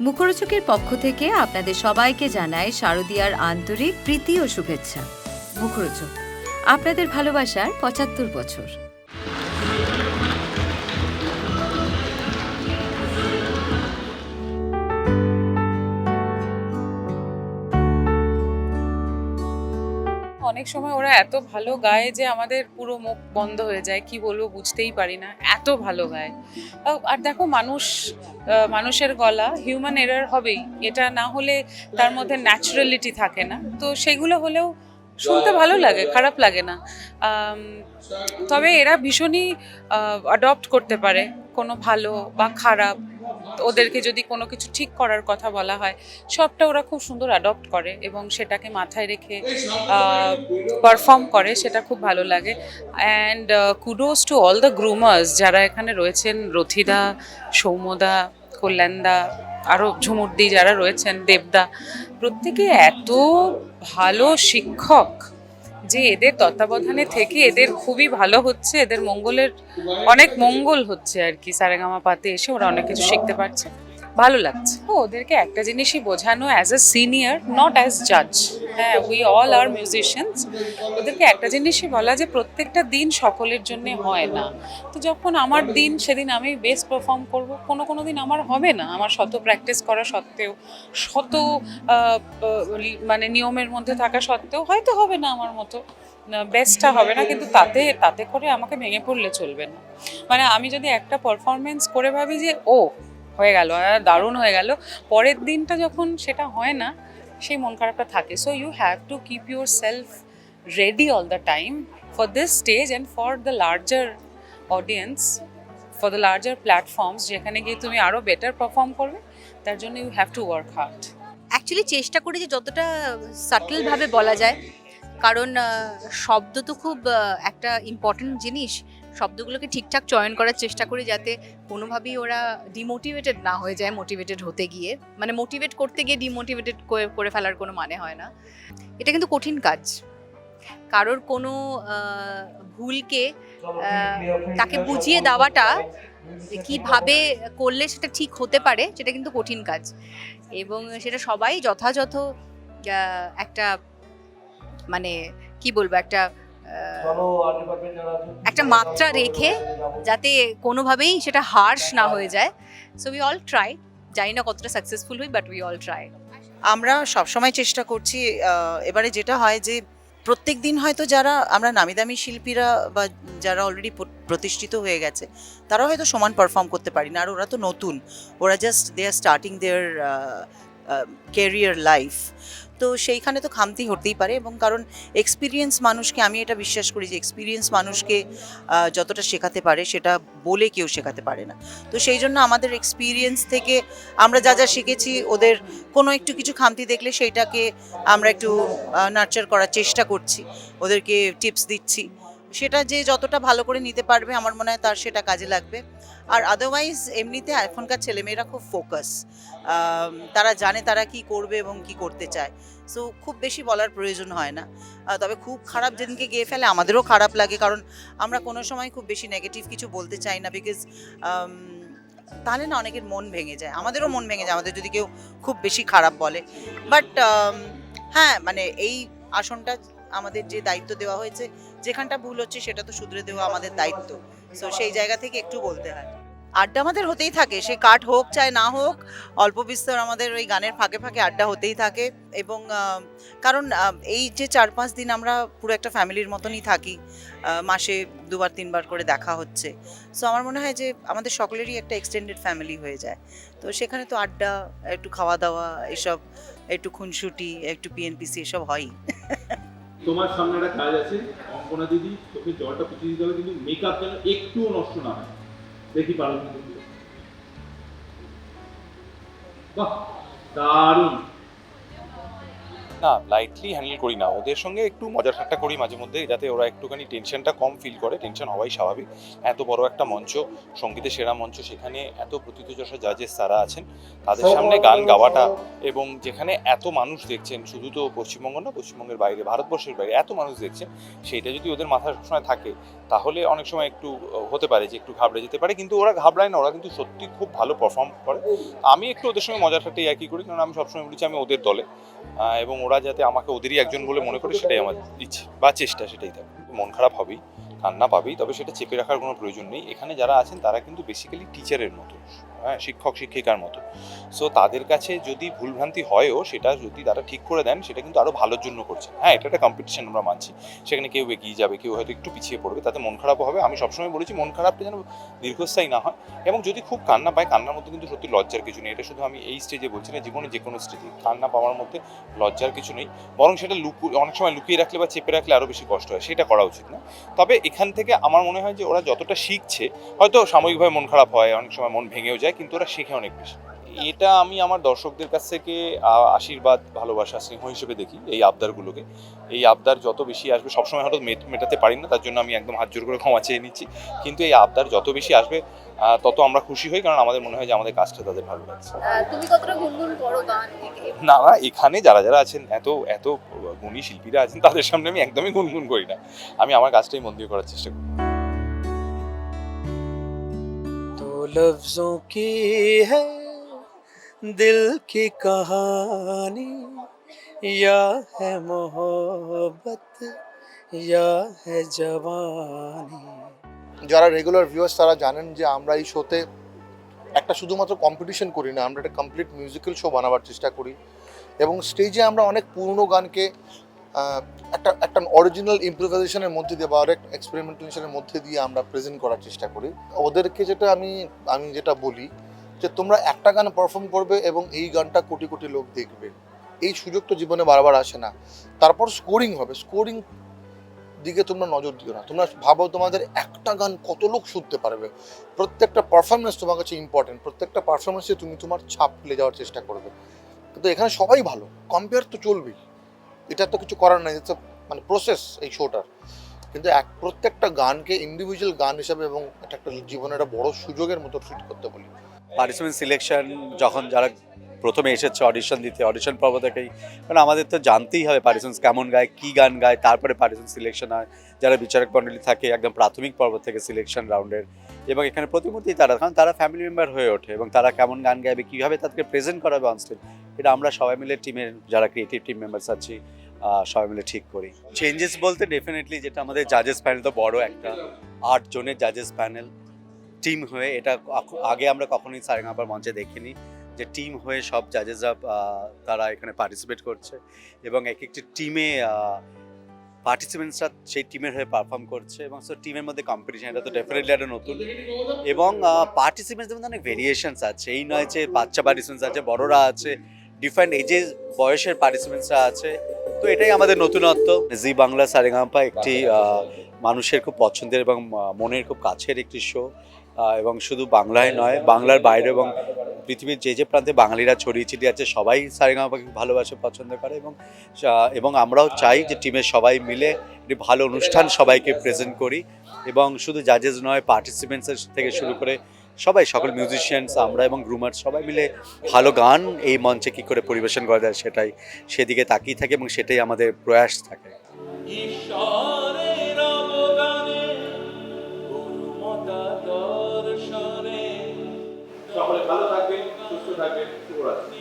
মুখরোচকের পক্ষ থেকে আপনাদের সবাইকে জানায় শারদীয়ার আন্তরিক প্রীতি ও শুভেচ্ছা। মুখরোচক, আপনাদের ভালোবাসার পঁচাত্তর বছর। অনেক সময় ওরা এত ভালো গায়ে যে আমাদের পুরো মুখ বন্ধ হয়ে যায়, কি বলব বুঝতেই পারি না, এত ভালো গায়। আর দেখো মানুষ মানুষের গলা হিউম্যান এরার হবেই, এটা না হলে তার মধ্যে ন্যাচুরালিটি থাকে না। তো সেগুলো হলেও শুনতে ভালো লাগে খারাপ লাগে না। তবে এরা ভীষণই অ্যাডপ্ট করতে পারে কোনো ভালো বা খারাপ। ওদেরকে যদি কোনো কিছু ঠিক করার কথা বলা হয় সবটা ওরা খুব সুন্দর অ্যাডপ্ট করে এবং সেটাকে মাথায় রেখে পারফর্ম করে সেটা খুব ভালো লাগে। And kudos to all the groomers যারা এখানে রয়েছেন রথিদা সৌমদা কল্যাণদা আরও ঝুমুরদি যারা রয়েছেন দেবদা। প্রত্যেকে এত ভালো শিক্ষক যে এদের তত্ত্বাবধানে থেকে এদের খুবই ভালো হচ্ছে, এদের মঙ্গলের, অনেক মঙ্গল হচ্ছে আর কি সারেগামা পাতে এসে ওরা অনেক কিছু শিখতে পারছে। ভালো লাগছে। ও, ওদেরকে একটা জিনিসই বোঝানো as a senior not as জাজ হ্যাঁ উই অল আর মিউজিশিয়ানস ওদেরকে একটা জিনিসই বলা যে প্রত্যেকটা দিন সকলের জন্য হয় না। তো যখন আমার দিন সেদিন আমি বেস্ট পারফর্ম করব কোনো কোনো দিন আমার হবে না। আমার শত প্র্যাকটিস করা সত্ত্বেও শত মানে নিয়মের মধ্যে থাকা সত্ত্বেও হয়তো হবে না আমার মতো। বেস্টটা হবে না কিন্তু তাতে তাতে করে আমাকে ভেঙে পড়লে চলবে না। মানে আমি যদি একটা পারফরমেন্স করে ভাবি যে ও হয়ে গেল দারুণ হয়ে গেল। পরের দিনটা যখন সেটা হয় না, সেই মন খারাপটা থাকে। So you have to keep your self ready all the time for this stage and for the larger audience for the larger platforms যেখানে গিয়ে তুমি আরও বেটার পারফর্ম করবে, তার জন্য you have to work hard actually চেষ্টা করি যে যতটা সাটল ভাবে বলা যায়, কারণ শব্দ তো খুব একটা ইম্পর্টেন্ট জিনিস। শব্দগুলোকে ঠিকঠাক চয়ন করার চেষ্টা করি যাতে কোনোভাবেই ওরা ডিমোটিভেটেড না হয়ে যায় মোটিভেটেড হতে গিয়ে। মানে মোটিভেট করতে গিয়ে ডিমোটিভেটেড করে ফেলার কোনো মানে হয় না। এটা কিন্তু কঠিন কাজ। কারোর কোনো ভুলকে তাকে বুঝিয়ে দেওয়াটা, কীভাবে করলে সেটা ঠিক হতে পারে, সেটা কিন্তু কঠিন কাজ। এবং সেটা সবাই যথাযথ একটা মানে কি বলব, একটা একটা মাত্রা রেখে যাতে কোনোভাবেই সেটা হার্শ না হয়ে যায়। সো উই অল ট্রাই জানি না কতটা সাকসেসফুল হই বাট উই অল ট্রাই আমরা সবসময় চেষ্টা করছি এবারে যেটা হয় যে প্রত্যেক দিন হয়তো যারা আমরা নামি দামি শিল্পীরা বা যারা অলরেডি প্রতিষ্ঠিত হয়ে গেছে তারা হয়তো সমান পারফর্ম করতে পারি না। আর ওরা তো নতুন। ওরা just they are starting their career life তো সেইখানে তো খামতি হতেই পারে এবং কারণ এক্সপিরিয়েন্স মানুষকে, আমি এটা বিশ্বাস করি যে এক্সপিরিয়েন্স মানুষকে যতটা শেখাতে পারে সেটা বলে কেউ শেখাতে পারে না। তো সেই জন্য আমাদের এক্সপিরিয়েন্স থেকে আমরা যা যা শিখেছি, ওদের কোনো একটু কিছু খামতি দেখলে সেইটাকে আমরা একটু নার্চার করার চেষ্টা করছি। ওদেরকে টিপস দিচ্ছি। সেটা যে যতটা ভালো করে নিতে পারবে আমার মনে হয় তার সেটা কাজে লাগবে। আর আদারওয়াইজ এমনিতে এখনকার ছেলেমেয়েরা খুব ফোকাস তারা জানে তারা কি করবে এবং কি করতে চায়। সো খুব বেশি বলার প্রয়োজন হয় না। তবে খুব খারাপ যেদিনকে গিয়ে ফেলে আমাদেরও খারাপ লাগে কারণ আমরা কোনো সময় খুব বেশি নেগেটিভ কিছু বলতে চাই না বিকজ তাহলে না অনেকের মন ভেঙে যায়। আমাদেরও মন ভেঙে যায়, আমাদের যদি কেউ খুব বেশি খারাপ বলে। বাট হ্যাঁ মানে এই আসনটা আমাদের যে দায়িত্ব দেওয়া হয়েছে, যেখানটা ভুল হচ্ছে সেটা তো শুধরে দেওয়া আমাদের দায়িত্ব। সো সেই জায়গা থেকে একটু বলতে হয়। আড্ডা আমাদের হতেই থাকে, সে কাঠ হোক চাই না হোক, অল্প বিস্তর আমাদের ওই গানের ফাঁকে ফাঁকে আড্ডা হতেই থাকে এবং কারণ এই যে চার পাঁচ দিন আমরা পুরো একটা ফ্যামিলির মতনই থাকি মাসে দুবার তিনবার করে দেখা হচ্ছে। সো আমার মনে হয় যে আমাদের সকলেরই একটা এক্সটেন্ডেড ফ্যামিলি হয়ে যায়। তো সেখানে তো আড্ডা, একটু খাওয়া দাওয়া, এসব, একটু খুনসুটি, একটু পিএনপিসি এসব হয়ই। তোমার সামনে একটা কাজ আছে অঙ্কনা দিদি, তোকে জলটা পুঁছে দিতে হবে, কিন্তু মেকআপ যেন একটুও নষ্ট না হয়। দেখি পারো বাহ, দারুণ। না লাইটলি হ্যান্ডেল করি না। ওদের সঙ্গে একটু মজা ঠাট্টা করি মাঝে মধ্যে যাতে ওরা একটুখানি টেনশনটা কম ফিল করে। টেনশন হওয়াই স্বাভাবিক। এত বড় একটা মঞ্চ সঙ্গীতের সেরা মঞ্চ সেখানে এত প্রতিতযশা জাজেস তারা আছেন তাদের সামনে গান গাওয়াটা এবং যেখানে এত মানুষ দেখছেন শুধু তো পশ্চিমবঙ্গ না পশ্চিমবঙ্গের বাইরে ভারতবর্ষের বাইরে এত মানুষ দেখছেন সেইটা যদি ওদের মাথায় সবসময় থাকে তাহলে অনেক সময় একটু হতে পারে যে একটু ঘাবড়ে যেতে পারে কিন্তু ওরা ঘাবড়ায় না ওরা কিন্তু সত্যি খুব ভালো পারফর্ম করে। আমি একটু ওদের সঙ্গে মজার ঠাট্টাই একই করি কারণ আমি সবসময় বলেছি আমি ওদের দলে এবং ওরা যাতে আমাকে ওদেরই একজন বলে মনে করে, সেটাই আমার ইচ্ছে বা চেষ্টা সেটাই থাকে। মন খারাপ হবেই, কান্না পাবেই, তবে সেটা চেপে রাখার কোনো প্রয়োজন নেই। এখানে যারা আছেন, তারা কিন্তু বেসিক্যালি টিচারের মতো। হ্যাঁ শিক্ষক, শিক্ষিকার মতো। সো তাদের কাছে যদি ভুলভ্রান্তি হয়ও, সেটা যদি তারা ঠিক করে দেন, সেটা কিন্তু আরও ভালোর জন্য করছেন হ্যাঁ এটা একটা কম্পিটিশন আমরা মানছি। সেখানে কেউ এগিয়ে যাবে, কেউ হয়তো একটু পিছিয়ে পড়বে, তাতে মন খারাপও হবে। আমি সবসময় বলেছি, মন খারাপটা যেন দীর্ঘস্থায়ী না হয়। এবং যদি খুব কান্না পায়, কান্নার মধ্যে কিন্তু সত্যি লজ্জার কিছু নেই। এটা শুধু আমি এই স্টেজে বলছি না, জীবনে যে কোনো স্টেজে কান্না পাওয়ার মধ্যে লজ্জার কিছু নেই। বরং সেটা লুকু, অনেক সময় লুকিয়ে রাখলে বা চেপে রাখলে আরও বেশি কষ্ট হয়। সেটা করা উচিত না। তবে এখান থেকে আমার মনে হয় যে ওরা যতটা শিখছে, হয়তো সাময়িকভাবে মন খারাপ হয়, অনেক সময় মন ভেঙেও যায়। কিন্তু ওরা শেখে অনেক বেশি। এটা আমি আমার দর্শকদের কাছ থেকে আশীর্বাদ ভালোবাসা স্নেহ হিসেবে দেখি এই আবদারগুলোকে। এই আবদার যত বেশি আসবে সবসময় হয়তো মেট- মেটাতে পারি না তার জন্য আমি একদম হাত জোর করে ক্ষমা চেয়ে নিচ্ছি। কিন্তু এই আবদার যত বেশি আসবে তত আমরা খুশি হই কারণ আমাদের মনে হয় যে আমাদের কাজটা তাদের ভালো লাগছে। তুমি কতটা গুনগুন করো গান না না এখানে যারা যারা আছেন এত এত গুণী শিল্পীরা আছেন তাদের সামনে আমি একদমই গুনগুন করি না। আমি আমার কাজটাই মন দিয়ে করার চেষ্টা করি। लफ्जों की है दिल की कहानी या है मोहब्बत या है जवानी যারা রেগুলার ভিউয়ার্স তারা জানেন যে আমরা এই শোতে একটা শুধুমাত্র কম্পিটিশন করি না আমরা একটা কমপ্লিট মিউজিক্যাল শো বানাবার চেষ্টা করি এবং স্টেজে আমরা অনেক পুরনো গানকে আহ, একটা একটা অরিজিনাল ইম্প্রোভাইজেশনের মধ্যে দিয়ে বা অনেক এক্সপেরিমেন্টেশনের মধ্যে দিয়ে আমরা প্রেজেন্ট করার চেষ্টা করি। ওদেরকে যেটা আমি আমি যেটা বলি যে তোমরা একটা গান পারফর্ম করবে এবং এই গানটা কোটি কোটি লোক দেখবে। এই সুযোগ তো জীবনে বারবার আসে না। তারপর স্কোরিং হবে। স্কোরিং দিকে তোমরা নজর দিও না। তোমরা ভাবো তোমাদের একটা গান কত লোক শুনতে পারবে। প্রত্যেকটা পারফরমেন্স তোমার কাছে ইম্পর্টেন্ট প্রত্যেকটা পারফরমেন্সে তুমি তোমার ছাপ ফেলে যাওয়ার চেষ্টা করবে। কিন্তু এখানে সবাই ভালো। কম্পেয়ার তো চলবেই। এটা তো কিছু করার নাই তো মানে প্রসেস এই শোটার কিন্তু এক, প্রত্যেকটা গানকে ইন্ডিভিজুয়াল গান হিসাবে এবং একটা জীবনের একটা বড় সুযোগের মতো ট্রিট করতে বলি। পার্টিসিপেন্ট সিলেকশন যখন যারা প্রথমে এসেছে অডিশন দিতে অডিশন পর্ব থেকেই। কারণ আমাদের তো জানতেই হবে পার্টিসিপেন্টস কেমন গায়, কী গান গায়, তারপরে পার্টিসিপেন্ট সিলেকশন হয়। যারা বিচারক মণ্ডলী থাকে, একদম প্রাথমিক পর্ব থেকে সিলেকশন রাউন্ডের এবং এখানে প্রতিমধ্যেই তারা, কারণ তারা ফ্যামিলি মেম্বার হয়ে ওঠে এবং তারা কেমন গান গাইবে, কীভাবে তাদেরকে প্রেজেন্ট করাবে অনস্টেজ এটা আমরা সবাই মিলে টিমের যারা ক্রিয়েটিভ টিম মেম্বার্স আছি সবাই মিলে ঠিক করি। চেঞ্জেস বলতে ডেফিনেটলি যেটা আমাদের জাজেস প্যানেল তো বড় একটা, আট জনের জাজেস প্যানেল টিম হয়ে এটা আগে আমরা কখনোই সারেগামাপার মঞ্চে দেখিনি। যে টিম হয়ে সব জাজেসরা তারা এখানে পার্টিসিপেট করছে এবং এক একটি টিমে পার্টিসিপেন্টসরা সেই টিমের হয়ে পারফর্ম করছে এবং সো টিমের মধ্যে কম্পিটিশন এটা তো ডেফিনেটলি একটা নতুন। এবং পার্টিসিপেন্টসদের মধ্যে অনেক ভেরিয়েশনস আছে। এই নয় যে বাচ্চা পার্টিসিপেন্টস আছে বড়রা আছে ডিফারেন্ট এজেস বয়সের পার্টিসিপেন্টসরা আছে। তো এটাই আমাদের নতুনত্ব। জি বাংলা সারেগাম্পা একটি মানুষের খুব পছন্দের এবং মনের খুব কাছের একটি শো এবং শুধু বাংলায় নয় বাংলার বাইরে এবং পৃথিবীর যে যে প্রান্তে বাঙালিরা ছড়িয়ে ছিটিয়ে আছে, সবাই সারেগামাপাকে ভালোবাসে পছন্দ করে এবং এবং আমরাও চাই যে টিমের সবাই মিলে একটি ভালো অনুষ্ঠান সবাইকে প্রেজেন্ট করি এবং শুধু জাজেস নয় পার্টিসিপেন্টসের থেকে শুরু করে সবাই, সকল মিউজিশিয়ানস আমরা এবং গ্রুমার সবাই মিলে ভালো গান এই মঞ্চে কী করে পরিবেশন করা যায় সেটাই, সেদিকে তাকিয়ে থাকে এবং সেটাই আমাদের প্রয়াস থাকে। ঈশ্বরের সকলে ভালো থাকবেন সুস্থ থাকবেন শুভরাত্রি।